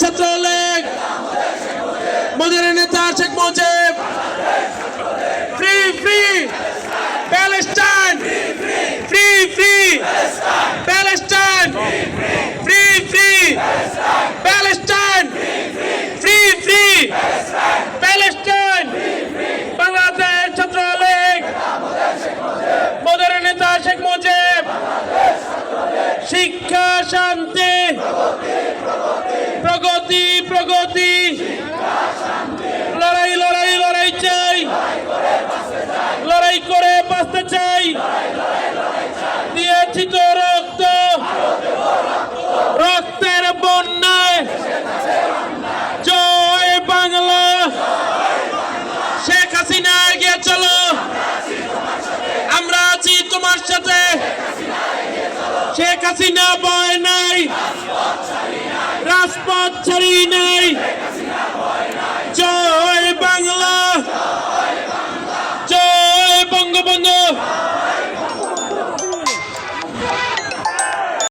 ছাত্রলীগ। মজুর নেতা Sheikh Mujib. Free free Palestine free free Palestine free free Palestine free free Palestine Bangladesh Chhatra League. মজুর নেতা শেখ মুজিব। শিক্ষা, শান্তি। করে বাঁচতে চাই দিয়েছি তো রক্ত, রক্তের বন্যায়, জয় বাংলা। শেখ হাসিনা এগিয়ে চলো। আমরা আছি তোমার সাথে। শেখ হাসিনা বয় নাই, রাজপথ ছাড়ি নাই।